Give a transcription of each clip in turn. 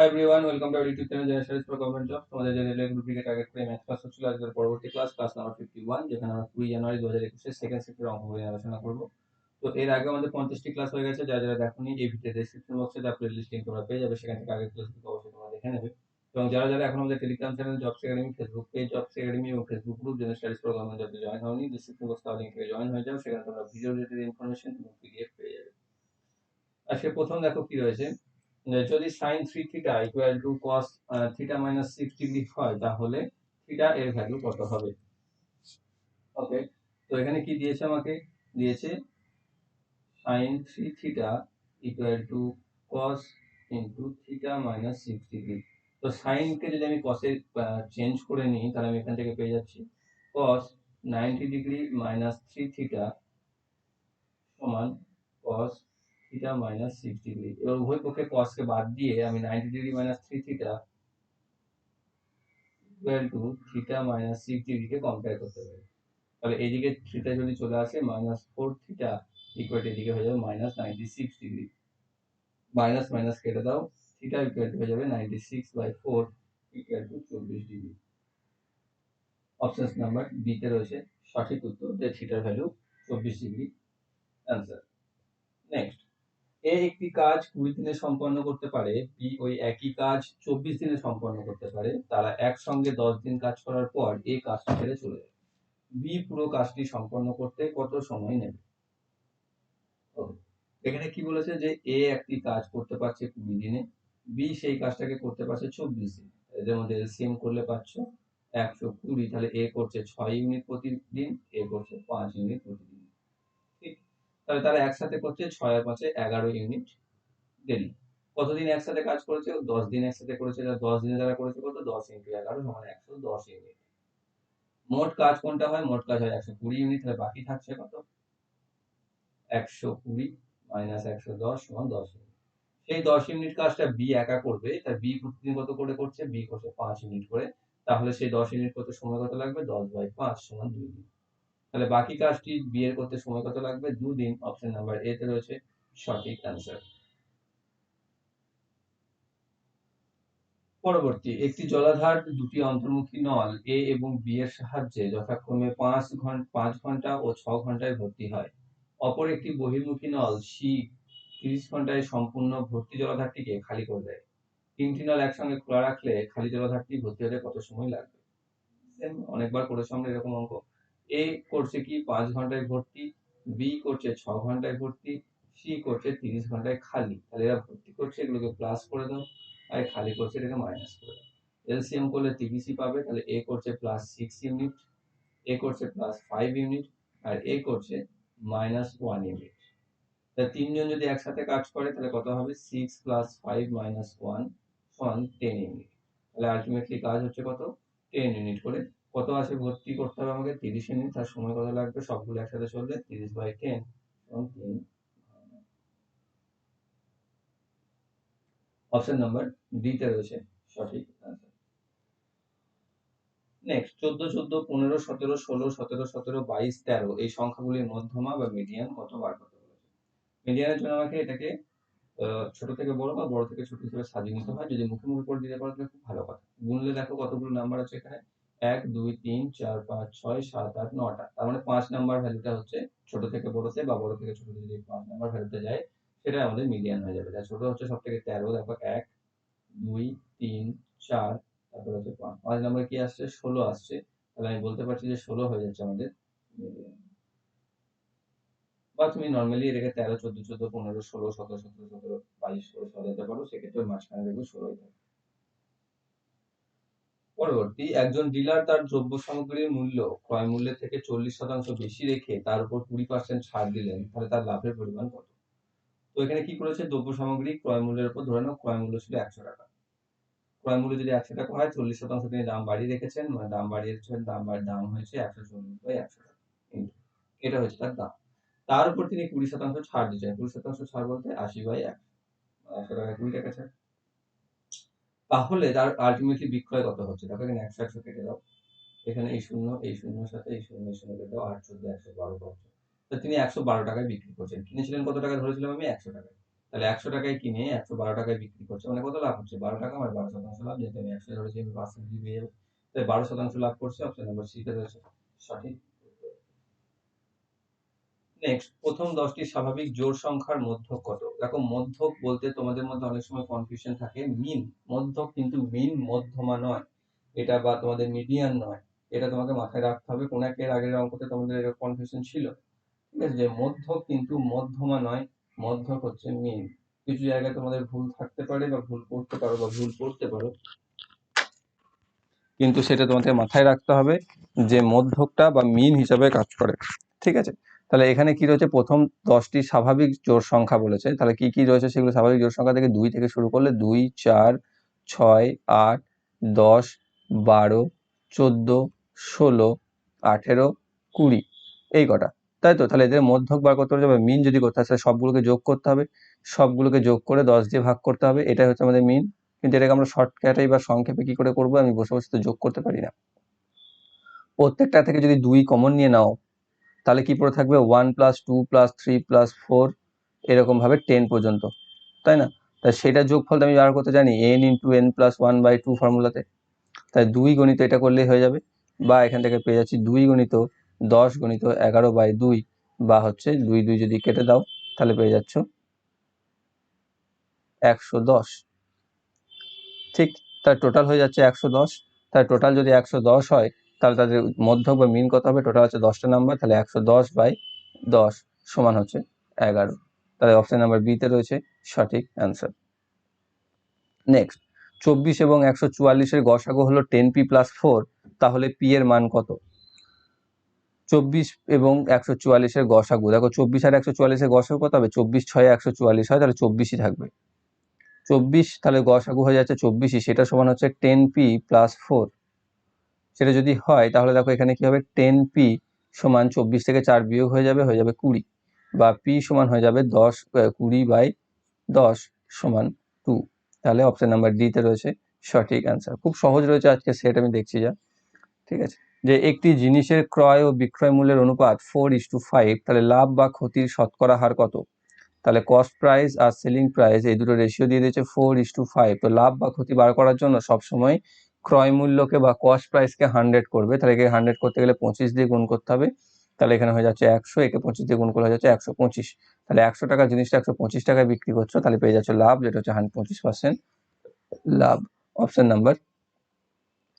Hi everyone welcome to YouTube channel general studies for government job তোমাদের যে railway গ্রুপটিকে target করে math class হচ্ছিল। আজকের পরবর্তী class class number fifty one যেখানে আমরা কুড়ি জানুয়ারি দু হাজার একুশে সেকেন্ড শিফটের অঙ্ক নিয়ে আলোচনা করব। তো এর আগে আমাদের পঞ্চাশটি ক্লাস হয়ে গেছে। যারা যারা দেখোনি, এই ভিডিও ডেসক্রিপশন বক্সে তার প্লে লিস্ট লিঙ্ক তোমরা পেয়ে যাবে, সেখান থেকে আগের ক্লাসগুলো অবশ্যই তোমরা দেখে নেবে। এবং যারা যারা এখন আমাদের Telegram channel jobs academy Facebook page jobs academy এবং Facebook group general studies government জবে জয়েন হওনি ডিসক্রিপশন বক্স তার লিঙ্কে জয়েন হয়ে যাও সেখানে তোমরা ভিডিও রিলেটেড ইনফরমেশন এবং পিডিএফ পেয়ে যাবে। আজকে প্রথম দেখো কি রয়েছে। যদি sine three theta equal to cos theta minus six degree হয়, তাহলে থিটা এর ভ্যালু কত হবে? ওকে তো এখানে কি দিয়েছে আমাকে? দিয়েছে sine three theta equal to cos into theta minus six degree তো সাইনকে যদি আমি কসে চেঞ্জ করে নিই, তাহলে আমি এখান থেকে পেয়ে যাচ্ছি cos ninety degree minus three theta সমান cos theta minus six degree এবার উভয় পক্ষে কসকে বাদ দিয়ে আমি ninety degree minus three theta equal to theta minus six ডিগ্রিকে compare করতে পারি। তাহলে এদিকে থিটা যদি চলে আসে মাইনাস ফোর থিটা ইকুয়াল এদিকে হয়ে যাবে minus ninety six degree minus minus কেটে দাও থিটা ইকুয়াল হয়ে যাবে ninety six by four equal to চব্বিশ ডিগ্রি অপশন নাম্বার বিতে রয়েছে, সঠিক উত্তর যে থিটার ভ্যালু চব্বিশ ডিগ্রি অ্যান্সার নেক্সট এ একটি কাজ কুড়ি দিনে সম্পন্ন করতে পারে, বি ওই একই কাজ চব্বিশ দিনে সম্পন্ন করতে পারে, তারা একসঙ্গে দশ দিন কাজ করার পর এ কাজটি ছেড়ে চলে যায়। বি পুরো কাজটি সম্পন্ন করতে কত সময় নেবে. এখানে কি বলেছে যে এ একটি কাজ করতে পারছে কুড়ি দিনে, বি সেই কাজটাকে করতে পারছে চব্বিশ দিন। এদের মধ্যে এলসিএম করলে পাচ্ছ একশো কুড়ি, তাহলে এ করছে ছয় ইউনিট প্রতিদিন, এ করছে পাঁচ ইউনিট প্রতিদিন। তাহলে তারা একসাথে করছে ছয় আর পাঁচে এগারো ইউনিট ডেলি কতদিন একসাথে কাজ করেছে? দশ দিন একসাথে করেছে। দশ দিনে যারা করেছে কত? দশ ইন্টু এগারো সমান একশো দশ ইউনিট মোট কাজ কোনটা হয়? মোট কাজ হয় একশো কুড়ি ইউনিট তাহলে বাকি থাকছে কত? একশো কুড়ি মাইনাস একশো দশ সমান দশ ইউনিট সেই দশ ইউনিট কাজটা বি একা করবে। তার বি প্রতিদিন কত করে করছে? বি করছে পাঁচ ইউনিট করে। তাহলে সেই দশ ইউনিট করতে সময় কত লাগবে? দশ বাই পাঁচ সমান দুই দিন তাহলে বাকি কাজটি বিয়ের করতে সময় কত লাগবে? দুদিন। অপশন নাম্বার এ তে রয়েছে সঠিক অ্যান্সার পরবর্তী, একটি জলাধার, দুটি অন্তর্মুখী নল এ এবং বি এর সাহায্যে যথাক্রমে পাঁচ ঘণ্টা পাঁচ ঘণ্টা ও ছ ঘন্টায় ভর্তি হয়। অপর একটি বহির্মুখী নল সি তিরিশ ঘন্টায় সম্পূর্ণ ভর্তি জলাধারটিকে খালি করে দেয়। তিনটি নল একসঙ্গে খোলা রাখলে খালি জলাধারটি ভর্তি হতে কত সময় লাগবে? অনেকবার করেছ আমরা এরকম অঙ্ক। এ করছে কি? পাঁচ ঘন্টায় ভর্তি, বি করছে ছ ঘন্টায় ভর্তি, সি করছে তিরিশ ঘন্টায় খালি। তাহলে এরা ভর্তি করছে, এগুলোকে প্লাস করে দাও। আর খালি করছে, এটাকে মাইনাস করে দাও। এলসিএম করলে তিরিশই পাবে, তাহলে এ করছে প্লাস সিক্স ইউনিট এ করছে প্লাস ফাইভ ইউনিট আর এ করছে মাইনাস ওয়ান ইউনিট তা তিনজন যদি একসাথে কাজ করে, তাহলে কত হবে? Six plus five minus one সমান টেন ইউনিট তাহলে আলটিমেটলি কাজ হচ্ছে কত? টেন ইউনিট করে কত আছে ভর্তি করতে হবে আমাকে? তিরিশ ইউনিট তার সময় কত লাগবে? সবগুলো একসাথে চললে তিরিশ বাই টেন সমান তিন অপশন নাম্বার ডিতে রয়েছে। সঠিক নেক্সট চোদ্দ চোদ্দ, পনেরো, সতেরো, ষোলো, সতেরো সতেরো, বাইশ, তেরো এই সংখ্যাগুলির মধ্যমা বা মিডিয়ান কত বার করতে বলেছে? মিডিয়ানের জন্য আমাকে এটাকে ছোট থেকে বড় বা বড় থেকে ছোট হিসেবে সাজিয়ে নিতে হয়। যদি মুখে মুখে করে দিতে পারো, তাহলে খুব ভালো কথা। গুনলে দেখো কতগুলো নাম্বার আছে এখানে। এক, দুই, তিন, চার, পাঁচ, ছয়, সাত, আট নটা তার মানে পাঁচ নাম্বার ভ্যালুটা হচ্ছে ছোট থেকে বড়তে বা বড় থেকে ছোটতে যদি পাঁচ নাম্বার ভ্যালুতে যায়, সেটা আমাদের মিডিয়ান হয়ে যাবে। ছোট হচ্ছে সব থেকে তেরো দেখো এক, দুই, তিন, চার, তারপরে হচ্ছে পাঁচ। পাঁচ নাম্বার কি আসছে? ষোলো আসছে। তাহলে আমি বলতে পারছি যে ষোলো হয়ে যাচ্ছে আমাদের median। বা তুমি নর্মালি এটাকে তেরো, চোদ্দ চোদ্দ, পনেরো, ষোলো, সতেরো সতেরো সতেরো, বাইশ করে সাজাতে পারো। সেক্ষেত্রে মাঝখানে দেখবে ষোলোই থাকে। পরবর্তী একজন ডিলার তার দ্রব্য সামগ্রীর মূল্য ক্রয় মূল্যের থেকে চল্লিশ শতাংশ বেশি রেখে তার উপর কুড়ি পার্সেন্ট ছাড় দিলেন, তাহলে তার লাভের পরিমাণ কত? তো এখানে কি করেছে? দ্রব্য সামগ্রী ক্রয় মূল্যের উপর ধরে নাও, ক্রয় মূল্য ছিল একশো টাকা। ক্রয় মূল্য যদি একশো টাকা হয়, চল্লিশ শতাংশ তিনি দাম বাড়িয়ে রেখেছেন মানে দাম বাড়িয়েছেন, দাম বাড়- দাম হয়েছে একশো চল্লিশ বাই একশো টাকা। এটা হচ্ছে তার দাম। তার উপর তিনি কুড়ি শতাংশ ছাড় দিচ্ছেন কুড়ি শতাংশ ছাড় বলতে আশি বাই একশো। একশো টাকা কুড়ি টাকা ছাড়। তাহলে তার আলটিমেটলি বিক্রয় কত হচ্ছে? দেখো এখানে একশো একশো কেটে দাও। এখানে এই শূন্য, এই শূন্যর সাথে এই শূন্য এই শূন্য কেটে দাও। আট চোদ্দ, একশো বারো পাচ্ছ তো তিনি একশো বারো টাকায় বিক্রি করছেন। কিনেছিলেন কত টাকা ধরেছিলাম আমি? একশো টাকায়। তাহলে একশো টাকায় কিনে একশো বারো টাকায় বিক্রি করছে। মানে কত লাভ হচ্ছে? বারো টাকা মানে বারো শতাংশ লাভ। যেহেতু আমি একশো ধরেছি, আমি পার্সেন্টেজ পেয়ে যাব তাই বারো শতাংশ লাভ করছে। অপশন নম্বর সিতে রয়েছে। সঠিক। নেক্সট প্রথম দশটি স্বাভাবিক জোড় সংখ্যার মধ্যক কত? দেখো, মধ্যক বলতে তোমাদের মধ্যে অনেক সময় কনফিউশন থাকে। মিন মধ্যক কিন্তু মিন মধ্যমা নয়। এটা বা তোমাদের মিডিয়ান নয়। এটা তোমাকে মাথায় রাখতে হবে। কোন একের আগের অঙ্কতে তোমাদের এরকম কনফিউশন ছিল। ঠিক আছে? যে মধ্যক কিন্তু মধ্যমা নয়, মধ্যক হচ্ছে মিন কিছু জায়গায় তোমাদের ভুল থাকতে পারে বা ভুল করতে পারো বা ভুল করতে পারো। কিন্তু সেটা তোমাদের মাথায় রাখতে হবে যে মধ্যকটা বা মিন হিসাবে কাজ করে। ঠিক আছে? তাহলে এখানে কি রয়েছে? প্রথম দশটি স্বাভাবিক জোড় সংখ্যা বলেছে। তাহলে কি কি রয়েছে সেগুলো? স্বাভাবিক জোর সংখ্যা থেকে দুই থেকে শুরু করলে দুই, চার, ছয়, আট, দশ, বারো, চোদ্দ, ষোলো, আঠেরো, কুড়ি। এই কটা। তাই তো? তাহলে এদের মধ্যক বার করতে হবে। মিন যদি করতে হয় সবগুলোকে যোগ করতে হবে। সবগুলোকে যোগ করে দশ দিয়ে ভাগ করতে হবে। এটাই হচ্ছে আমাদের মিন কিন্তু এটাকে আমরা শর্টকাটেই বা সংক্ষেপে কি করে করব? আমি বসে বসে তো যোগ করতে পারি না। প্রত্যেকটা থেকে যদি দুই কমন নিয়ে নাও তাহলে কি পড়ে থাকবে? One plus two plus three plus four এরকমভাবে টেন পর্যন্ত। তাই না? তাই সেটা যোগফল আমি বার করতে জানি N into N plus one by two ফর্মুলাতে তাই দুই গণিত এটা করলেই হয়ে যাবে। বা এখান থেকে পেয়ে যাচ্ছি দুই গণিত দশ গণিত এগারো বাই দুই বা হচ্ছে দুই দুই যদি কেটে দাও, তাহলে পেয়ে যাচ্ছ একশো দশ। ঠিক, তার টোটাল হয়ে যাচ্ছে একশো দশ। তার টোটাল যদি একশো দশ হয় তাহলে তাদের মধ্যক বা মিন কত হবে? টোটাল হচ্ছে দশটা নাম্বার তাহলে একশো দশ বাই দশ সমান হচ্ছে এগারো। তাহলে অপশন নাম্বার বিতে রয়েছে সঠিক অ্যান্সার নেক্সট চব্বিশ এবং একশো চুয়াল্লিশের গসাগু হলো টেন পি প্লাস ফোর তাহলে পি এর মান কত? চব্বিশ এবং একশো চুয়াল্লিশের গসাগু। দেখো চব্বিশ আর একশো চুয়াল্লিশের গসাগু কত হবে? চব্বিশ ছয় একশো চুয়াল্লিশ হয়, তাহলে চব্বিশই থাকবে। চব্বিশ, তাহলে গসাগু হয়ে যাচ্ছে চব্বিশই, সেটা সমান হচ্ছে টেন পি প্লাস ফোর সেটা যদি হয়, তাহলে দেখো এখানে কি হবে? টেন পি সমান চব্বিশ থেকে চার বিয়োগ হয়ে যাবে হয়ে যাবে কুড়ি। বা পি সমান হয়ে যাবে দশ কুড়ি বাই দশ সমান টু। তাহলে অপশন নাম্বার ডিতে রয়েছে সঠিক অ্যান্সার খুব সহজ রয়েছে আজকে সেট আমি দেখছি যা। ঠিক আছে? যে একটি জিনিসের ক্রয় ও বিক্রয় মূল্যের অনুপাত ফোর ইস টু ফাইভ তাহলে লাভ বা ক্ষতির শতকরা হার কত? তাহলে কস্ট প্রাইস আর সেলিং প্রাইস এই দুটো রেশিও দিয়ে দিয়েছে ফোর ইস টু ফাইভ তো লাভ বা ক্ষতি বার করার জন্য সবসময় ক্রয় মূল্যকে বা কস্ট প্রাইসকে হান্ড্রেড করবে, তাহলে একে হান্ড্রেড করতে গেলে পঁচিশ দিয়ে গুণ করতে হবে, তাহলে এখানে হয়ে যাচ্ছে একশো, একে পঁচিশ দিয়ে গুণ করলে হয়ে যাচ্ছে একশো পঁচিশ, তাহলে একশো টাকা জিনিসটা একশো পঁচিশ টাকায় বিক্রি করছ, তাহলে পেয়ে যাচ্ছে লাভ, যেটা হচ্ছে হান্ড্রেড পঁচিশ পার্সেন্ট লাভ। অপশন নাম্বার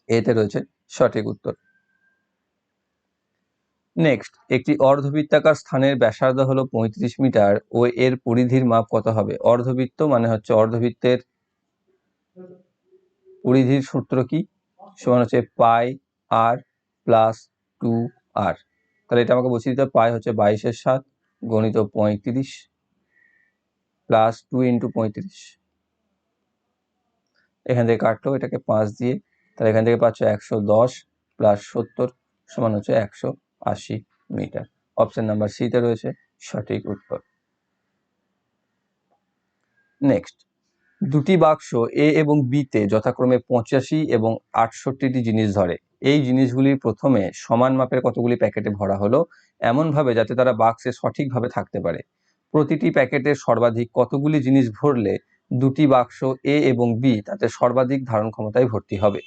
এতে রয়েছে সঠিক উত্তর। নেক্সট একটি অর্ধবৃত্তাকার স্থানের ব্যাসার্ধ হলো পঁয়ত্রিশ মিটার ও এর পরিধির মাপ কত হবে? অর্ধবৃত্ত মানে হচ্ছে অর্ধবৃত্তের পরিধির সূত্র কি? সমান হচ্ছে পাই আর প্লাস টু আর। তাহলে এটা আমাকে বসিয়ে দিতে পাই হচ্ছে বাইশের সাত গণিত পঁয়ত্রিশ প্লাস টু ইন্টু পঁয়ত্রিশ। এখান থেকে কাটলো, এটাকে পাঁচ দিয়ে, তাহলে এখান থেকে পাচ্ছ একশো দশ প্লাস সত্তর সমান হচ্ছে একশো আশি মিটার। অপশান নাম্বার সিতে রয়েছে সঠিক উত্তর। নেক্সট। দুটি বাক্স এ এবং বিতে যথাক্রমে পঁচাশি এবং আটষট্টিটি জিনিস ধরে। এই জিনিসগুলি প্রথমে সমান মাপের কতগুলি প্যাকেটে ভরা হলো? এমনভাবে যাতে তারা বাক্সে সঠিকভাবে থাকতে পারে। প্রতিটি প্যাকেটে সর্বাধিক কতগুলি জিনিস ভরলে দুটি বাক্স এ এবং বি তাতে সর্বাধিক ধারণ ক্ষমতায় ভর্তি হবে?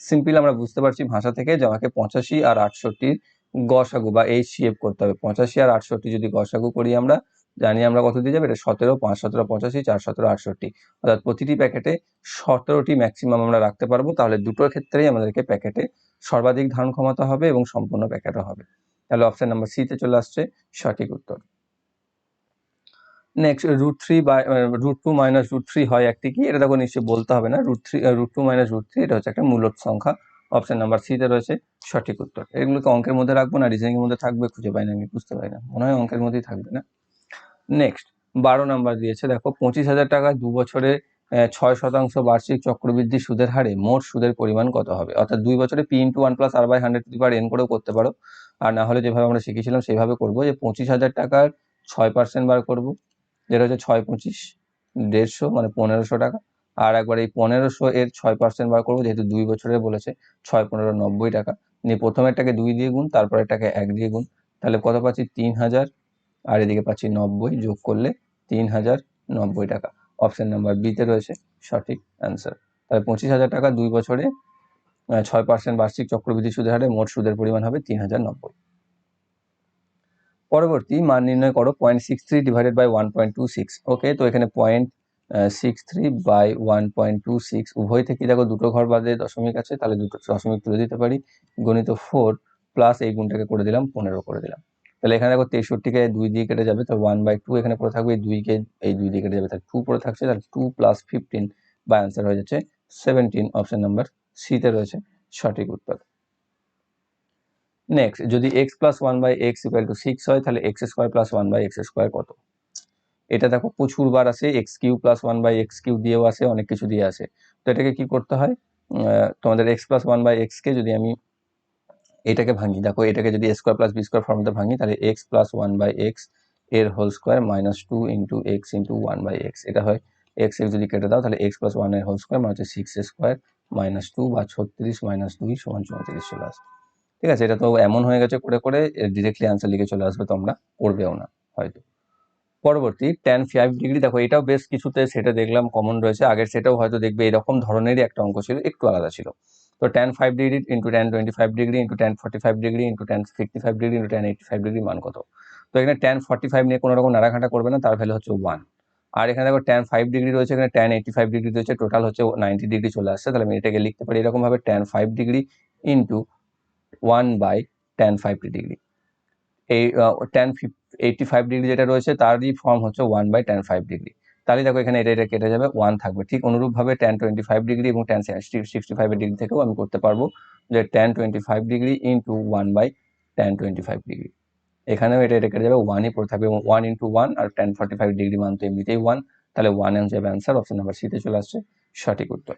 সিম্পল আমরা বুঝতে পারছি ভাষা থেকে যে আমাকে পঁচাশি আর আটষট্টির গসাগু বা এই সিএফ করতে হবে। পঁচাশি আর আটষট্টি যদি গসাগু করি আমরা জানি আমরা কত দিয়ে যাবে? এটা সতেরো, পাঁচ সতেরো, পঁচাশি, চার সতেরো, আটষট্টি। অর্থাৎ প্রতিটি প্যাকেটে সতেরোটি ম্যাক্সিমাম আমরা রাখতে পারব। তাহলে দুটোর ক্ষেত্রেই আমাদেরকে প্যাকেটে সর্বাধিক ধারণ ক্ষমতা হবে এবং সম্পূর্ণ প্যাকেটও হবে। তাহলে অপশন নাম্বার সিতে চলে আসছে সঠিক উত্তর। Next root three by root two minus root three হয় একটি কি? এটা তখন নিশ্চয়ই বলতে হবে না। Root three root two minus root three এটা হচ্ছে একটা মূলত সংখ্যা। অপশন নাম্বার সিতে রয়েছে সঠিক উত্তর। এগুলোকে অঙ্কের মধ্যে রাখব না রিজনিং এর মধ্যে থাকবে, খুঁজে পাই না, আমি বুঝতে পারি না। মনে হয় অঙ্কের মধ্যেই থাকবে না। নেক্সট বারো নাম্বার দিয়েছে। দেখো, পঁচিশ হাজার টাকা দু বছরে ছয় শতাংশ বার্ষিক চক্রবৃদ্ধি সুদের হারে, মোট সুদের পরিমাণ কত হবে? অর্থাৎ দুই বছরে P into one plus R by hundred to N করেও করতে পারো। আর না হলে যেভাবে আমরা শিখেছিলাম, সেইভাবে করব যে পঁচিশ হাজার টাকার ছয় পার্সেন্ট বার করব। যেটা হচ্ছে ছয় পঁচিশ, দেড়শো মানে পনেরোশো টাকা। আর একবার এই পনেরোশো এর ছয় পার্সেন্ট বার করব, যেহেতু দুই বছরে বলেছে, ছয় পনেরো নব্বই টাকা। নিয়ে প্রথমেরটাকে দুই দিয়ে গুণ, তারপরেরটাকে এক দিয়ে গুণ। তাহলে কত পাচ্ছি? তিন হাজার আর এদিকে পাচ্ছি নব্বই, যোগ করলে তিন হাজার নব্বই টাকা। অপশন নাম্বার বিতে রয়েছে সঠিক অ্যান্সার তাহলে পঁচিশ হাজার টাকা দুই বছরে ছয় পার্সেন্ট বার্ষিক চক্রবৃদ্ধি সুদের হারে মোট সুদের পরিমাণ হবে তিন হাজার নব্বই। পরবর্তী মান নির্ণয় করো point six three divided by one point two six okay তো এখানে point six three by one point two six উভয় থেকে দেখো দুটো ঘর বাদে দশমিক আছে, তাহলে দুটো দশমিক তুলে দিতে পারি। গণিত ফোর প্লাস এই গুণটাকে করে দিলাম, পনেরো করে দিলাম। তাহলে এখানে দেখো তেষট্টিকে দুই দিয়ে কেটে যাবে তো ওয়ান বাই টু এখানে পড়ে থাকবে দুইকে এই দুই দিয়ে কেটে যাবে, তাহলে টু পড়ে থাকছে, তাহলে টু প্লাস ফিফটিন বা অ্যান্সার হয়ে যাচ্ছে সেভেন্টিন অপশন নাম্বার সিতে রয়েছে সঠিক উত্তর। নেক্সট যদি X plus one by X equal to six হয়, তাহলে X square plus one by X square কত? এটা দেখো প্রচুর বার আসে X cube plus one by X cube দিয়েও আসে, অনেক কিছু দিয়ে আসে। তো এটাকে কি করতে হয়? তোমাদের এক্স প্লাস ওয়ান বাই এক্সকে যদি আমি এটাকে ভাঙি। দেখো, এটাকে যদি স্কোয়ার প্লাস বি স্কোয়ার ফর্মতে ভাঙি, তাহলে এক্স প্লাস ওয়ান বাই এক্সের whole square minus two into X into one by X এটা হয় এক্স এক্স যদি কেটে দাও, তাহলে এক্স প্লাস ওয়ানের হোল স্কোয়ার মানে হচ্ছে সিক্স স্কোয়ার মাইনাস টু বা ছত্রিশ মাইনাস দুই সমান চৌত্রিশ চলে আসবে। ঠিক আছে, এটা তো এমন হয়ে গেছে করে করে ডিরেক্টলি আনসার লিখে চলে আসবে তোমরা, করবেও না হয়তো। পরবর্তী ট্যান ফাইভ ডিগ্রি দেখো, এটাও বেশ কিছুতে সেটা দেখলাম কমন রয়েছে, আগের সেটাও হয়তো দেখবে, এরকম ধরনেরই একটা অঙ্ক ছিল, একটু আলাদা ছিল। তো tan five degree into tan twenty five degree into tan forty five degree into tan fifty five degree into tan eighty five degree মান কত? তো এখানে ট্যান ফর্টি ফাইভ নিয়ে কোনো রকম নাড়াঘাটা করবে না, তার ভ্যালু হচ্ছে ওয়ান আর এখানে দেখো ট্যান ফাইভ ডিগ্রি রয়েছে, এখানে ট্যান এইটি ফাইভ ডিগ্রি রয়েছে টোটাল হচ্ছে নাইনটি ডিগ্রি চলে আসছে। তাহলে আমি এটাকে লিখতে পারি এরকম ভাবে tan five degree into one by tan fifty degree এই ট্যান এইটি ফাইভ ডিগ্রি যেটা রয়েছে, তারই ফর্ম হচ্ছে one by tan five degree তাহলে দেখো এখানে এটা এটা কেটে যাবে ওয়ান থাকবে। ঠিক অনুরূপভাবে টেন টোয়েন্টি ফাইভ ডিগ্রি এবং টেন সিক্সটি ফাইভ ডিগ্রি থেকেও আমি করতে পারব যে tan twenty five degree into one by tan twenty five degree এখানেও এটা এটা কেটে যাবে ওয়ানই পড়ে থাকবে এবং ওয়ান ইন্টু ওয়ান আর টেন ফর্টি ফাইভ ডিগ্রি মান তো এমনিতেই ওয়ান তাহলে ওয়ান হয়ে যাবে অ্যান্সার অপশন নাম্বার সিতে চলে আসছে সঠিক উত্তর।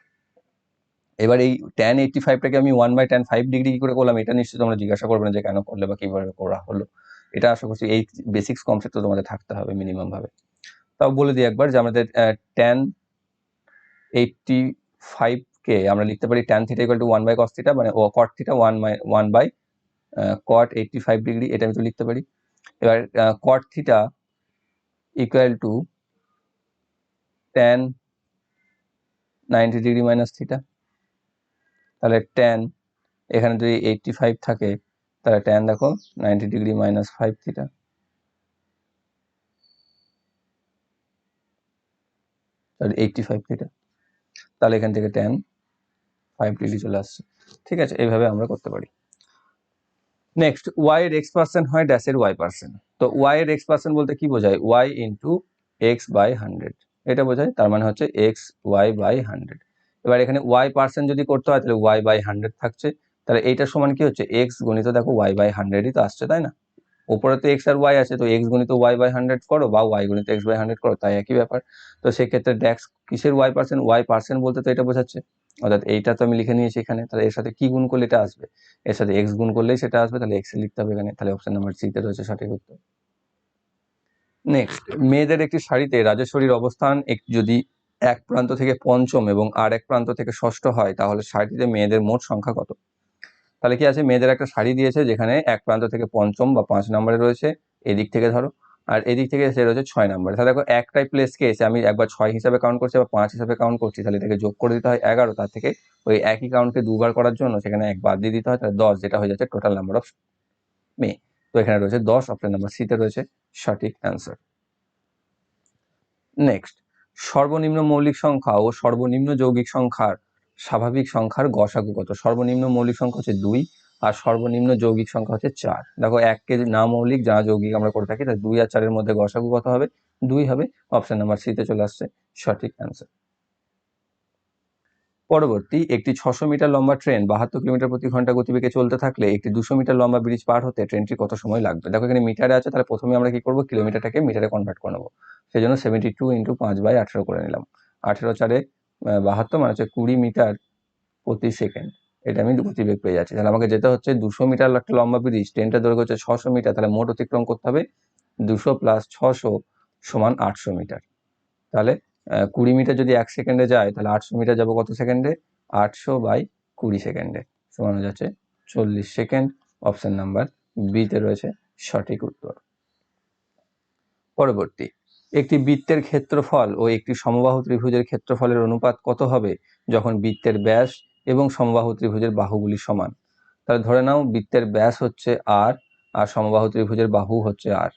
এবার এই ট্যান এইটটি ফাইভটাকে আমি one by tan five degree কি করে করলাম? এটা নিশ্চয়ই তোমরা জিজ্ঞাসা করবে না যে কেন করলে বা কীভাবে করা হলো। এটা আশা করছি এই বেসিক্স কনসেপ্ট তো তোমাদের থাকতে হবে মিনিমাম ভাবে। তাও বলে দিই একবার যে আমাদের ট্যান এইটটি ফাইভকে আমরা লিখতে পারি tan theta equal to one by cos theta মানে ও cot theta one by one by cot eighty five degree এটা আমি তো লিখতে পারি। এবার cot theta equal to tan ninety degree minus theta তাহলে ট্যান এখানে যদি এইটটি ফাইভ থাকে, তাহলে ট্যান দেখো ninety degree minus five theta তাহলে এইটটি ফাইভ থিটা তাহলে এখান থেকে ট্যান ফাইভ ডিগ্রি চলে আসছে। ঠিক আছে, এইভাবে আমরা করতে পারি। নেক্সট ওয়াই এর এক্স পার্সেন্ট হয় ড্যাশের ওয়াই পার্সেন্ট তো ওয়াই এর এক্স পার্সেন্ট বলতে কি বোঝায়? Y into X by hundred এটা বোঝায়, তার মানে হচ্ছে এক্স ওয়াই বাই হান্ড্রেড এবার এখানে ওয়াই পার্সেন্ট যদি করতে হয়, তাহলে ওয়াই বাই হান্ড্রেড থাকছে। তাহলে এইটা সমান কি হচ্ছে? এক্স গণিত দেখো ওয়াই বাই হান্ড্রেডই তো আসছে, তাই না? উপরে তো এক্স আর ওয়াই আছে, তো এক্স গণিত ওয়াই বাই হান্ড্রেড করো বা ওয়াই গণিত এক্স বাই হান্ড্রেড করো, তাই একই ব্যাপার। তো সেক্ষেত্রে ড্যাক্স কিসের ওয়াই পার্সেন্ট ওয়াই পার্সেন্ট বলতে তো এটা বোঝাচ্ছে। অর্থাৎ এইটা তো আমি লিখে নিয়েছি এখানে, তাহলে এর সাথে কি গুণ করলে এটা আসবে? এর সাথে এক্স গুণ করলেই সেটা আসবে, তাহলে এক্স লিখতে হবে এখানে, তাহলে অপশন নাম্বার সিতে রয়েছে সঠিক উত্তর। নেক্সট মেয়েদের একটি শাড়িতে রাজেশ্বরীর অবস্থান এক- যদি এক প্রান্ত থেকে পঞ্চম এবং আর এক প্রান্ত থেকে ষষ্ঠ হয়, তাহলে শাড়িতে মেয়েদের মোট সংখ্যা কত? তাহলে কি আছে? মেয়েদের একটা শাড়ি দিয়েছে যেখানে এক প্রান্ত থেকে পঞ্চম বা পাঁচ নম্বরে রয়েছে, এদিক থেকে ধরো। আর এদিক থেকে এসে রয়েছে ছয় নম্বরে। তাহলে দেখো একটাই প্লেসকে এসে আমি একবার ছয় হিসাবে কাউন্ট করছি বা পাঁচ হিসাবে কাউন্ট করছি, তাহলে এটাকে যোগ করে দিতে হয় এগারো। তার থেকে ওই একই কাউন্টকে দুবার করার জন্য সেখানে এক বাদ দিয়ে দিতে হয়, তাহলে দশ, যেটা হয়ে যাচ্ছে টোটাল নাম্বার অফ মেয়ে। তো এখানে রয়েছে দশ অপশন নাম্বার সিতে রয়েছে সঠিক অ্যান্সার নেক্সট সর্বনিম্ন মৌলিক সংখ্যা ও সর্বনিম্ন যৌগিক সংখ্যার স্বাভাবিক সংখ্যার গসাগু কত? সর্বনিম্ন মৌলিক সংখ্যা হচ্ছে দুই আর সর্বনিম্ন যৌগিক সংখ্যা হচ্ছে চার। দেখো এককে না মৌলিক, যা যৌগিক আমরা করে থাকি তাই দুই আর চারের মধ্যে গসাগু কত হবে? দুই হবে। অপশন নাম্বার সিতে চলে আসছে সঠিক অ্যান্সার পরবর্তী, একটি ছশো মিটার লম্বা ট্রেন বাহাত্তর কিলোমিটার প্রতি ঘণ্টা গতিবেগে চলতে থাকলে একটি দুশো মিটার লম্বা ব্রিজ পার হতে ট্রেনটি কত সময় লাগবে? দেখো, এখানে মিটারে আছে, তাহলে প্রথমে আমরা কি করব? কিলোমিটারটাকে মিটারে কনভার্ট করে নেব। সেই জন্য সেভেন্টি টু ইন্টু পাঁচ বাই আঠেরো করে নিলাম। আঠেরো চারে বাহাত্তর মানে হচ্ছে কুড়ি মিটার প্রতি সেকেন্ড। এটা আমি গতিবেগ পেয়ে যাচ্ছি। তাহলে আমাকে যেতে হচ্ছে দুশো মিটার একটা লম্বা ব্রিজ। ট্রেনটা দৈর্ঘ্য হচ্ছে ছশো মিটার। তাহলে মোট অতিক্রম করতে হবে দুশো প্লাস ছশো সমান আটশো মিটার। তাহলে কুড়ি মিটার যদি এক সেকেন্ডে যায়, তাহলে আটশো মিটার যাব কত সেকেন্ডে? আটশো বাই কুড়ি সেকেন্ডে। সমান হয়ে যাচ্ছে চল্লিশ সেকেন্ড। অপশান নাম্বার বিতে রয়েছে সঠিক উত্তর। পরবর্তী। একটি বৃত্তের ক্ষেত্রফল ও একটি সমবাহু ত্রিভুজের ক্ষেত্রফলের অনুপাত কত হবে যখন বৃত্তের ব্যাস এবং সমবাহু ত্রিভুজের বাহুগুলি সমান? তাহলে ধরে নাও বৃত্তের ব্যাস হচ্ছে আর আর সমবাহু ত্রিভুজের বাহু হচ্ছে আর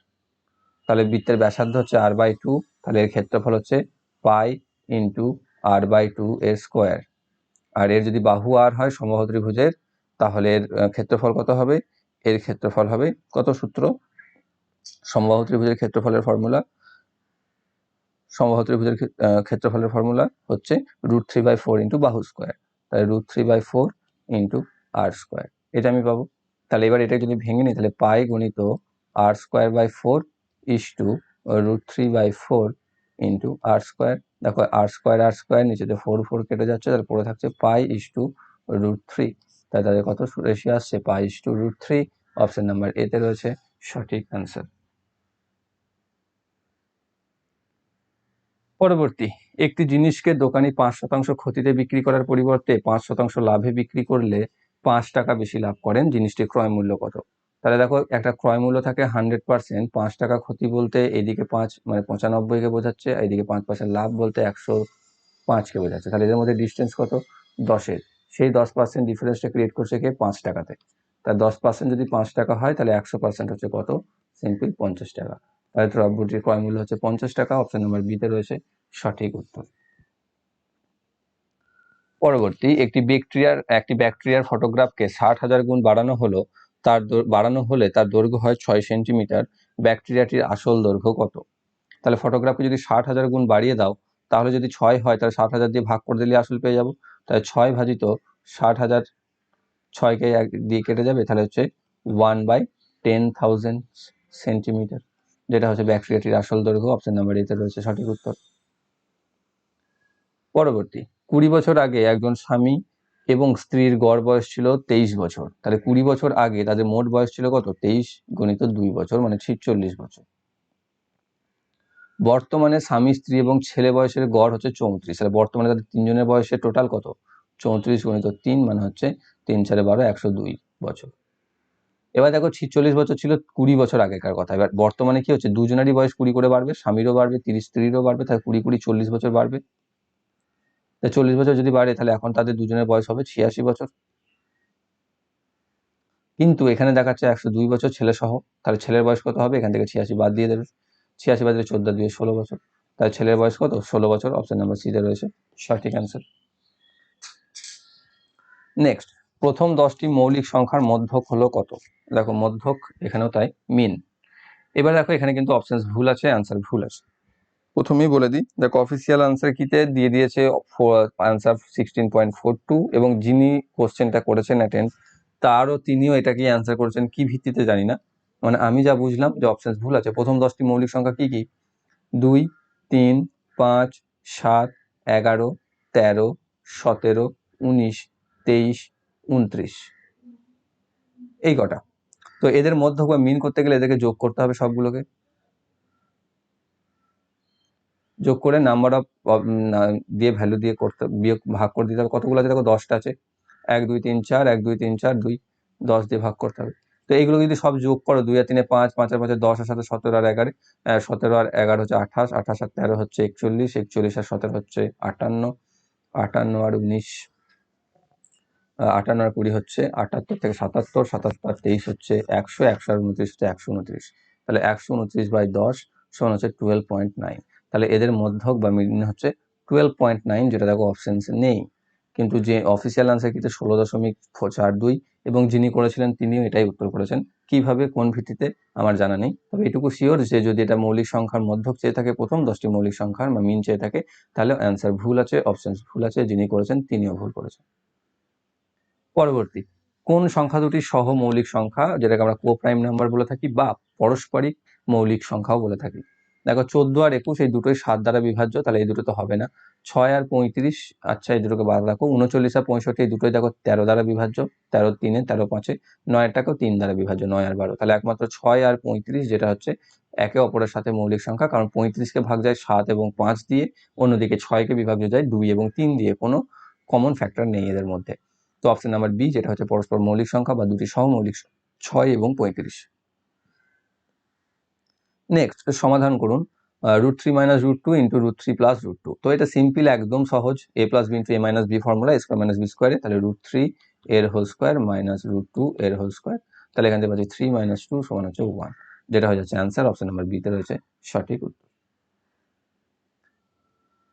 তাহলে বৃত্তের ব্যাসার্ধ হচ্ছে আর বাই টু তাহলে এর ক্ষেত্রফল হচ্ছে pi into R by two এর স্কোয়ার আর এর যদি বাহু আর হয় সমবাহু ত্রিভুজের, তাহলে এর ক্ষেত্রফল কত হবে? এর ক্ষেত্রফল হবে কত সূত্র? সমবাহু ত্রিভুজের ক্ষেত্রফলের ফর্মুলা সমবাহু ত্রিভুজের ক্ষে- ক্ষেত্রফলের ফর্মুলা হচ্ছে root three by four into বাহু স্কোয়ার তাহলে root three by four into R square এটা আমি পাবো। তাহলে এবার এটা যদি ভেঙে নিই, তাহলে পাই গুণিত R square by four is to root three by four into R square দেখো আর স্কোয়ার আর স্কোয়ার নিচেতে ফোর ফোর কেটে যাচ্ছে, তাহলে পড়ে থাকছে pi is to root three তাহলে তাদের কত রেশিও আসছে? Pi is to root three option number এতে রয়েছে সঠিক অ্যান্সার পরবর্তী, একটি জিনিসকে দোকানি পাঁচ শতাংশ ক্ষতিতে বিক্রি করার পরিবর্তে পাঁচ শতাংশ লাভে বিক্রি করলে পাঁচ টাকা বেশি লাভ করেন জিনিসটির ক্রয় মূল্য কত? তাহলে দেখো, একটা ক্রয় মূল্য থাকে হান্ড্রেড পার্সেন্ট পাঁচ টাকা ক্ষতি বলতে এদিকে পাঁচ মানে পঁচানব্বইকে বোঝাচ্ছে এদিকে পাঁচ পার্সেন্ট লাভ বলতে একশো পাঁচকে বোঝাচ্ছে। তাহলে এদের মধ্যে ডিস্টেন্স কত? দশের। সেই দশ পার্সেন্ট ডিফারেন্সটা ক্রিয়েট করছে কে? পাঁচ টাকাতে। তা দশ পার্সেন্ট যদি পাঁচ টাকা হয়, তাহলে একশো পার্সেন্ট হচ্ছে কত? সিম্পল পঞ্চাশ টাকা। দ্রব্যটির ক্রয় মূল্য হচ্ছে পঞ্চাশ টাকা অপশন নাম্বার বিতে রয়েছে সঠিক উত্তর। পরবর্তী, একটি ব্যাকটেরিয়ার একটি ব্যাকটেরিয়ার ফটোগ্রাফকে ষাট হাজার গুণ বাড়ানো হলো, তার বাড়ানো হলে তার দৈর্ঘ্য হয় ছয় সেন্টিমিটার ব্যাকটেরিয়াটির আসল দৈর্ঘ্য কত? তাহলে ফটোগ্রাফকে যদি ষাট হাজার গুণ বাড়িয়ে দাও, তাহলে যদি ছয় হয়, তাহলে ষাট হাজার দিয়ে ভাগ করে দিলে আসল পেয়ে যাব। তাহলে ছয় ভাজিত ষাট হাজার ছয়কে এক দিয়ে কেটে যাবে, তাহলে হচ্ছে one by ten thousand centimetre যেটা হচ্ছে ব্যাকটেরিয়াটির আসল দৈর্ঘ্য অপশন নাম্বার এতে রয়েছে সঠিক উত্তর। পরবর্তী, কুড়ি বছর আগে একজন স্বামী এবং স্ত্রীর গড় বয়স ছিল তেইশ বছর। তাহলে কুড়ি বছর আগে তাদের মোট বয়স ছিল কত? তেইশ গণিত দুই বছর মানে ছিচল্লিশ বছর। বর্তমানে স্বামী, স্ত্রী এবং ছেলে বয়সের গড় হচ্ছে চৌত্রিশ। তাহলে বর্তমানে তাদের তিনজনের বয়সের টোটাল কত? চৌত্রিশ গণিত তিন মানে হচ্ছে তিন চারে বারো, একশো দুই বছর। এবার দেখো ছিচল্লিশ বছর ছিল, কুড়ি বছর আগেকার কথা। এবার বর্তমানে কি হচ্ছে, দুজনেরই বয়স কুড়ি করে বাড়বে, স্বামীরও বাড়বে, তিরিশ স্ত্রীরও বাড়বে, তাহলে কুড়ি কুড়ি, চল্লিশ বছর বাড়বে। তা চল্লিশ বছর যদি বাড়ে, তাহলে এখন তাদের দুজনের বয়স হবে ছিয়াশি বছর। কিন্তু এখানে দেখাচ্ছে একশো দুই বছর ছেলে সহ, তাহলে ছেলের বয়স কত হবে? এখান থেকে ছিয়াশি বাদ দিয়ে দেবে। ছিয়াশি বাদ দিলে চোদ্দ দিয়ে ষোলো বছর। তাহলে ছেলের বয়স কত? ষোলো বছর অপশন নাম্বার সিতে রয়েছে। সঠিক অ্যান্সার নেক্সট প্রথম দশটি মৌলিক সংখ্যার মধ্যক হলো কত? দেখো মধ্যক, এখানেও তাই মিন এবার দেখো এখানে কিন্তু অপশন ভুল আছে অ্যান্সার ভুল আছে। প্রথমেই বলে দিই, দেখো অফিসিয়াল আনসার কিতে দিয়ে দিয়েছে answer sixteen point four two এবং যিনি কোশ্চেনটা করেছেন অ্যাটেন্ড তারও তিনিও এটাকেই অ্যান্সার করেছেন, কি ভিত্তিতে জানি না। মানে আমি যা বুঝলাম যে অপশন ভুল আছে। প্রথম দশটি মৌলিক সংখ্যা কি কি? দুই, তিন, পাঁচ, সাত, এগারো, তেরো, সতেরো, উনিশ, তেইশ, উনত্রিশ। এই কটা। তো এদের মধ্যক বা মিন করতে গেলে এদেরকে যোগ করতে হবে সবগুলোকে। যোগ করে নাম্বার অফ দিয়ে ভ্যালু দিয়ে করতে, বিয়োগ, ভাগ করে দিতে হবে। কতগুলো আছে দেখো? দশটা আছে। এক, দুই, তিন, চার, এক, দুই, তিন, চার, দুই, দশ দিয়ে ভাগ করতে হবে। তো এইগুলো যদি সব যোগ করো, দুই আর তিনে পাঁচ পাঁচ আর পাঁচে দশ আর সাথে সতেরো আর এগারো সতেরো আর এগারো হচ্ছে আঠাশ আঠাশ আর তেরো হচ্ছে একচল্লিশ একচল্লিশ আর সতেরো হচ্ছে আটান্ন আটান্ন আর উনিশ। আটান্ন আর কুড়ি হচ্ছে আটাত্তর থেকে সাতাত্তর সাতাত্তর তেইশ হচ্ছে একশো একশো আর উনত্রিশ হচ্ছে একশো উনত্রিশ। তাহলে একশো উনত্রিশ বাই দশ সমান হচ্ছে টুয়েলভ পয়েন্ট নাইন তাহলে এদের মধ্যক বা মিডিন হচ্ছে টুয়েলভ পয়েন্ট নাইন যেটা দেখো অপশনসে নেই। কিন্তু যে অফিসিয়াল আনসার কিন্তু ষোলো দশমিক চার দুই এবং যিনি করেছিলেন তিনিও এটাই উত্তর করেছেন। কীভাবে, কোন ভিত্তিতে আমার জানা নেই। তবে এটুকু শিওর যে যদি এটা মৌলিক সংখ্যার মধ্যক চেয়ে থাকে প্রথম দশটি মৌলিক সংখ্যার বা মিন চেয়ে থাকে, তাহলে অ্যান্সার ভুল আছে অপশন ভুল আছে, যিনি করেছেন তিনিও ভুল করেছেন। পরবর্তী। কোন সংখ্যা দুটি সহ মৌলিক সংখ্যা, যেটাকে আমরা কো প্রাইম নাম্বার বলে থাকি বা পারস্পরিক মৌলিক সংখ্যাও বলে থাকি। দেখো, চোদ্দ আর একুশ এই দুটোই সাত দ্বারা বিভাজ্য, তাহলে এই দুটো তো হবে না। ছয় আর পঁয়ত্রিশ আচ্ছা এই দুটোকে বাদ রাখো। উনচল্লিশ আর পঁয়ষট্টি, এই দুটোই দেখো তেরো দ্বারা বিভাজ্য, তেরো তিনে, তেরো পাঁচে নয়টাকেও তিন দ্বারা বিভাজ্য, নয় আর বারো। তাহলে একমাত্র ছয় আর পঁয়ত্রিশ, যেটা হচ্ছে একে অপরের সাথে মৌলিক সংখ্যা, কারণ পঁয়ত্রিশকে ভাগ যায় সাত এবং পাঁচ দিয়ে, অন্যদিকে ছয়কে বিভাজ্য যায় দুই এবং তিন দিয়ে, কোনো কমন ফ্যাক্টর নেই এদের মধ্যে। তো অপশন নাম্বার বি যেটা হচ্ছে পরস্পর মৌলিক সংখ্যা বা দুটি সহমৌলিক ছয় এবং পঁয়ত্রিশ। নেক্সট সমাধান করুন root three minus root two into root three plus root two তো এটা সিম্পল একদম সহজ। A plus B into A minus B formula square minus B স্কোয়ারে তাহলে রুট থ্রি এর whole square minus root two এর হোল স্কোয়ার তাহলে এখান থেকে পাচ্ছি থ্রি মাইনাস টু সমান হচ্ছে ওয়ান যেটা হয়ে যাচ্ছে অ্যান্সার অপশন নাম্বার বিতে রয়েছে সঠিক উত্তর।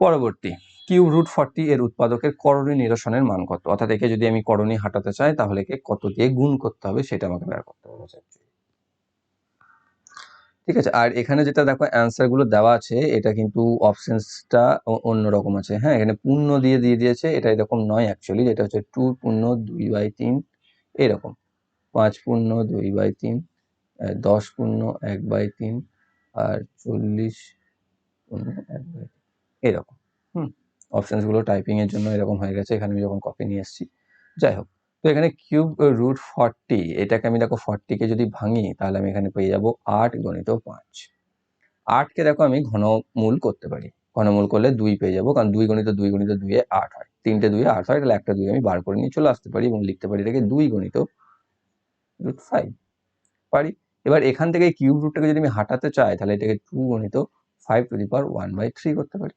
পরবর্তী কিউব রুট ফর্টি এর উৎপাদকের করণী নিরসনের মান কত? অর্থাৎ একে যদি আমি করণী হাঁটাতে চাই, তাহলে একে কত দিয়ে গুণ করতে হবে সেটা আমাকে বের করতে হবে। ঠিক আছে, আর এখানে যেটা দেখো অ্যান্সারগুলো দেওয়া আছে, এটা কিন্তু অপশনসটা অন্যরকম আছে। হ্যাঁ এখানে পূর্ণ দিয়ে দিয়ে দিয়েছে, এটা এরকম নয় অ্যাকচুয়ালি যেটা হচ্ছে টু পূর্ণ দুই বাই তিন, এরকম। পাঁচ পূর্ণ দুই বাই তিন দশ পূর্ণ এক বাই তিন, আর চল্লিশ পূর্ণ এক বাই এরকম। হুম। অপশনসগুলো টাইপিং এর জন্য এরকম হয়ে গেছে, এখানে আমি যখন কপি নিয়ে এসেছি, যাই হোক। তো এখানে কিউব রুট ফর্টি এটাকে আমি দেখো ফর্টিকে যদি ভাঙি, তাহলে আমি এখানে পেয়ে যাব আট গণিত পাঁচ। আটকে দেখো আমি ঘনমূল করতে পারি। ঘনমূল করলে দুই পেয়ে যাব, কারণ দুই গণিত দুই গণিত দুইয়ে আট হয়। তিনটে দুইয়ে আট হয়, তাহলে একটা দুই আমি বার করে নিয়ে চলে আসতে পারি এবং লিখতে পারি এটাকে দুই গণিত রুট ফাইভ পারি? এবার এখান থেকে কিউব রুটটাকে যদি আমি হাঁটাতে চাই, তাহলে এটাকে টু গণিত five to the power one by three করতে পারি।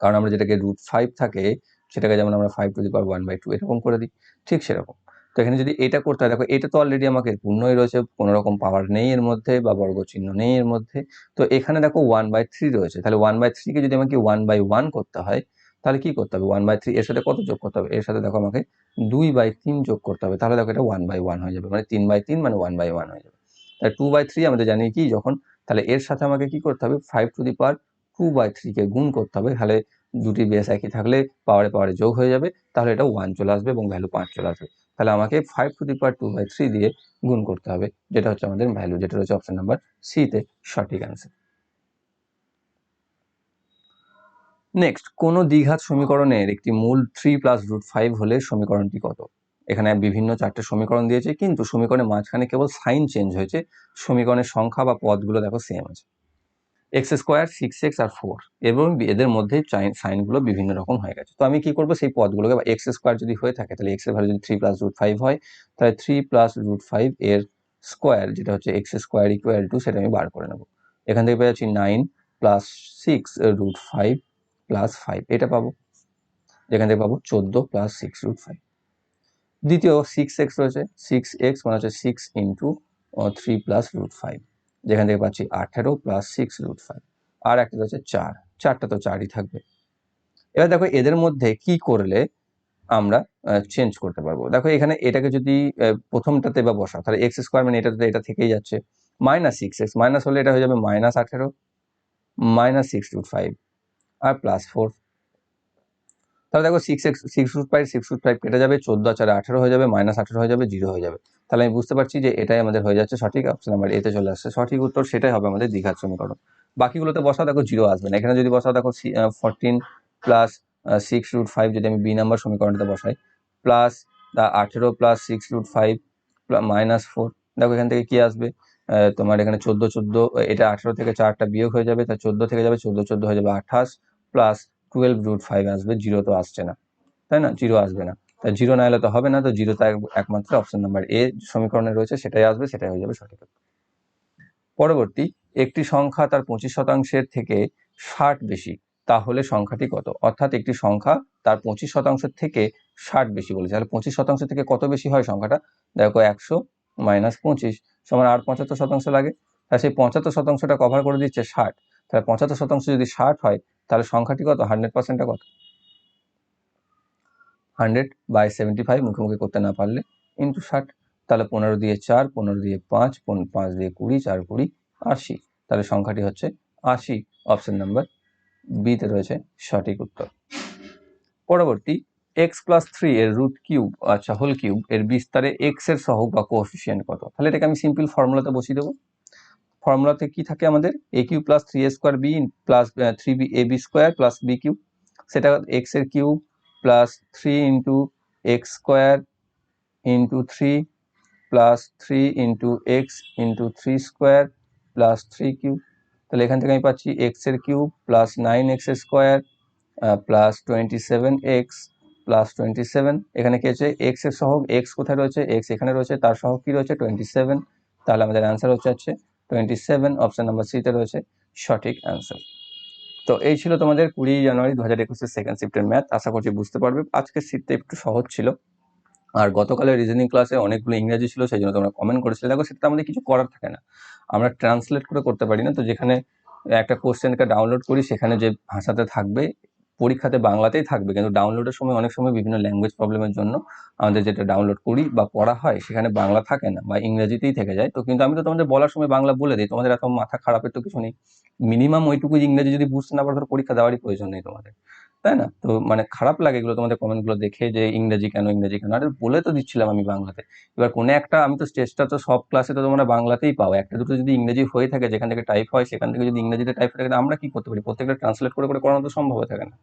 কারণ আমরা যেটাকে রুট ফাইভ থাকে, সেটাকে যেমন আমরা five to the power one by two এরকম করে দিই, ঠিক সেরকম। তো এখানে যদি এটা করতে হয়, দেখো এটা তো অলরেডি আমাকে পূর্ণই রয়েছে, কোনো রকম পাওয়ার নেই এর মধ্যে বা বর্গ চিহ্ন নেই এর মধ্যে। তো এখানে দেখো ওয়ান বাই থ্রি রয়েছে, তাহলে ওয়ান বাই থ্রিকে যদি আমাকে ওয়ান বাই ওয়ান করতে হয়, তাহলে কি করতে হবে? ওয়ান বাই থ্রি এর সাথে কত যোগ করতে হবে? এর সাথে দেখো আমাকে দুই বাই তিন যোগ করতে হবে, তাহলে দেখো এটা ওয়ান বাই ওয়ান হয়ে যাবে মানে তিন বাই তিন মানে ওয়ান বাই ওয়ান হয়ে যাবে। তাহলে টু বাই থ্রি আমাদের জানি কি, যখন তাহলে এর সাথে আমাকে কি করতে হবে? Five to the power two by থ্রিকে গুণ করতে হবে, তাহলে দুটি বেস একই থাকলে পাওয়ারে পাওয়ারে যোগ হয়ে যাবে, তাহলে এটা ওয়ান চলে আসবে এবং ভ্যালু পাঁচ চলে আসবে। তাহলে আমাকে five to the power two by three দিয়ে গুণ করতে হবে, যেটা হচ্ছে আমাদের ভ্যালু যেটা হচ্ছে অপশন নাম্বার সিতে সঠিক অ্যান্সার নেক্সট কোন দ্বিঘাত সমীকরণের একটি মূল থ্রি প্লাস রুট ফাইভ হলে সমীকরণটি কত? এখানে বিভিন্ন চারটে সমীকরণ দিয়েছে, কিন্তু সমীকরণের মাঝখানে কেবল সাইন চেঞ্জ হয়েছে, সমীকরণের সংখ্যা বা পদগুলো দেখো সেম আছে। এক্স স্কোয়ার সিক্স এক্স আর ফোর এবং এদের মধ্যে সাইনগুলো বিভিন্ন রকম হয়ে গেছে। তো আমি কি করব? সেই পদগুলোকে বা এক্স স্কোয়ার যদি হয়ে থাকে, তাহলে এক্সের ভ্যালু যদি থ্রি প্লাস রুট ফাইভ হয়, তাহলে থ্রি প্লাস রুট ফাইভ এর স্কোয়ার যেটা হচ্ছে এক্স স্কোয়ার ইকুয়াল টু সেটা আমি বার করে নেব। এখান থেকে পেয়ে যাচ্ছি nine plus six root five plus five এটা পাবো। যেখান থেকে পাবো চোদ্দ প্লাস সিক্স রুট ফাইভ দ্বিতীয় সিক্স এক্স রয়েছে সিক্স এক্স মানে হচ্ছে six into three plus root five যেখান থেকে পাচ্ছি আঠেরো প্লাস সিক্স রুট ফাইভ আর একটা হচ্ছে চার। চারটা তো চারই থাকবে। এবার দেখো এদের মধ্যে কি করলে আমরা চেঞ্জ করতে পারব? দেখো এখানে এটাকে যদি প্রথমটাতে বা বসা তাহলে এক্স স্কোয়ার মানে এটাতে, এটা থেকেই যাচ্ছে। মাইনাস সিক্স এক্স মাইনাস হলে এটা হয়ে যাবে মাইনাস আঠেরো মাইনাস সিক্স রুট ফাইভ আর প্লাস ফোর তাহলে দেখো six X six root five six root five কেটে যাবে, চোদ্দ, চারে আঠেরো হয়ে যাবে মাইনাস আঠেরো হয়ে যাবে জিরো হয়ে যাবে। তাহলে আমি বুঝতে পারছি যে এটাই আমাদের হয়ে যাচ্ছে সঠিক অপশন নাম্বার এতে চলে আসছে। সঠিক উত্তর সেটাই হবে আমাদের দীঘার সমীকরণ। বাকিগুলোতে বসাও, দেখো জিরো আসবে না। এখানে যদি বসাও, দেখো fourteen plus six root five যদি আমি বি নাম্বার সমীকরণটাতে বসাই প্লাস আঠেরো plus six root five minus four দেখো এখান থেকে কি আসবে? তোমার এখানে চোদ্দ চোদ্দ, এটা আঠেরো থেকে চারটা বিয়োগ হয়ে যাবে, তা চোদ্দ থেকে যাবে, চোদ্দ চোদ্দ হয়ে যাবে আঠাশ প্লাস টুয়েলভ রুট ফাইভ আসবে জিরো তো আসছে না। তাই না? জিরো আসবে না। তা জিরো না এলে তো হবে না, তো জিরো তো এক- একমাত্র অপশন নাম্বার এ সমীকরণে রয়েছে, সেটাই আসবে, সেটাই হয়ে যাবে সঠিক। পরবর্তী, একটি সংখ্যা তার পঁচিশ শতাংশের থেকে ষাট বেশি, তাহলে সংখ্যাটি কত? অর্থাৎ একটি সংখ্যা তার পঁচিশ শতাংশের থেকে ষাট বেশি বলেছে, তাহলে পঁচিশ শতাংশ থেকে কত বেশি হয় সংখ্যাটা? দেখো একশো মাইনাস পঁচিশ সমান আর পঁচাত্তর শতাংশ লাগে, তাহলে সেই পঁচাত্তর শতাংশটা কভার করে দিচ্ছে ষাট, তাহলে পঁচাত্তর শতাংশ যদি ষাট হয়, তাহলে সংখ্যাটি কত? হান্ড্রেড পার্সেন্টটা কত? হান্ড্রেড বাই সেভেন্টি ফাইভ মুখোমুখি করতে না পারলে ইন্টু ষাট। তাহলে পনেরো দিয়ে চার, পনেরো দিয়ে পাঁচ পাঁচ দিয়ে কুড়ি, চার, কুড়ি, আশি। তাহলে সংখ্যাটি হচ্ছে আশি। অপশন নাম্বার বিতে রয়েছে সঠিক উত্তর। পরবর্তী এক্স প্লাস থ্রি এর রুট কিউব আচ্ছা হোল কিউব এর বিস্তারে এক্সের সহগ বা কোএফিসিয়েন্ট কত? তাহলে এটাকে আমি সিম্পল ফর্মুলাতে বসিয়ে দেবো। ফর্মুলাতে কি থাকে আমাদের? A cube plus three A square B plus three B A B square plus B cube সেটা এক্সের cube plus three into X square into three plus three into X into three square plus three cube তাহলে এখান থেকে আমি পাচ্ছি এক্সের cube plus nine X square plus twenty seven X plus twenty seven এখানে কি আছে? এক্সের সহগ এক্স কোথায় রয়েছে? এক্স এখানে রয়েছে। তার সহগ কি রয়েছে? টোয়েন্টি সেভেন তাহলে আমাদের অ্যান্সার হচ্ছে হচ্ছে টোয়েন্টি সেভেন অপশন নাম্বার সিতে রয়েছে সঠিক অ্যান্সার তো এই ছিল তোমাদের কুড়ি জানুয়ারি দু হাজার একুশের সেকেন্ড শিফটের ম্যাথ আশা করছি বুঝতে পারবে। আজকের শিফটটা একটু সহজ ছিল। আর গতকালের রিজনিং ক্লাসে অনেকগুলো ইংরাজি ছিল, সেই জন্য তোমরা কমেন্ট করেছিলে। দেখো, সেটা আমাদের কিছু করার থাকে না। আমরা ট্রান্সলেট করে করতে পারি না। তো যেখানে একটা কোশ্চেনকে ডাউনলোড করি, সেখানে যে ভাষাতে থাকবে পরীক্ষাতে বাংলাতেই থাকবে। কিন্তু ডাউনলোডের সময় অনেক সময় বিভিন্ন ল্যাঙ্গুয়েজ প্রবলেমের জন্য আমাদের যেটা ডাউনলোড করি বা পড়া হয়, সেখানে বাংলা থাকে না বা ইংরেজিতেই থেকে যায়। তো কিন্তু আমি তো তোমাদের বলার সময় বাংলা বলে দিই, তোমাদের এত মাথা খারাপের তো কিছু নেই। মিনিমাম ওইটুকু ইংরেজি যদি বুঝতে না পারো, তাহলে পরীক্ষা দেওয়ারই প্রয়োজন নেই তোমাদের। তাই না? তো মানে খারাপ লাগে এগুলো তোমাদের কমেন্টগুলো দেখে যে ইংরেজি কেন ইংরেজি কেন? আরে বলে তো দিচ্ছিলাম আমি বাংলাতে। এবার কোনো একটা, আমি তো স্টেজটা তো সব ক্লাসে তো তোমরা বাংলাতেই পাও। একটা দুটো যদি ইংরেজি হয়ে থাকে, যেখান থেকে টাইপ হয়, সেখান থেকে যদি ইংরেজিতে টাইপ থাকে, আমরা কি করতে পারি? প্রত্যেকটা ট্রান্সলেট করে করে করানো তো সম্ভব থাকে না।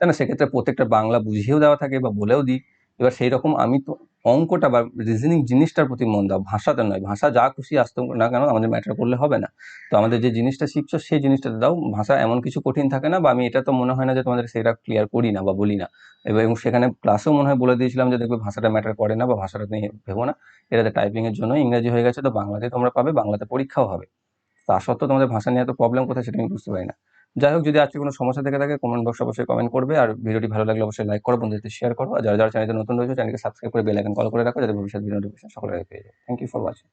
তাই না? সেক্ষেত্রে প্রত্যেকটা বাংলা বুঝিয়েও দেওয়া থাকে বা বলেও দিই। এবার সেই রকম আমি তো অঙ্কটা বা রিজনিং জিনিসটার প্রতি মন দাও ভাষাতে নয়। ভাষা যা খুশি আসতে না কেন, আমাদের ম্যাটার করলে হবে না। তো আমাদের যে জিনিসটা শিখছো, সেই জিনিসটাতে দাও। ভাষা এমন কিছু কঠিন থাকে না বা আমি এটা তো মনে হয় না যে তোমাদের সেটা ক্লিয়ার করি না বা বলি না। এবং সেখানে ক্লাসেও মনে হয় বলে দিয়েছিলাম যে দেখবে ভাষাটা ম্যাটার করে না বা ভাষাটা নিয়ে ভেবো না। এটাতে টাইপিং এর জন্য ইংরেজি হয়ে গেছে তো বাংলাতে তোমরা পাবে, বাংলাতে পরীক্ষাও হবে। তা সত্ত্বেও তোমাদের ভাষা নিয়ে এত প্রবলেম কোথায় সেটা আমি বুঝতে পারি না। যাই হোক, যদি আজকে কোনো সমস্যা থেকে থাকে কমেন্ট বক্সে অবশ্যই কমেন্ট করবে। আর ভিডিওটি ভালো লাগলে অবশ্যই লাইক করো, বন্ধুদের শেয়ার করো। আর যারা যারা চ্যানেলে নতুন রয়েছে চ্যানেলকে সাবস্ক্রাইব করে বেল আইকন কল করে রাখো, যাতে ভবিষ্যৎ ভিডিও নোটিফিকেশন সকলে পেয়ে যায়। Thank you for watching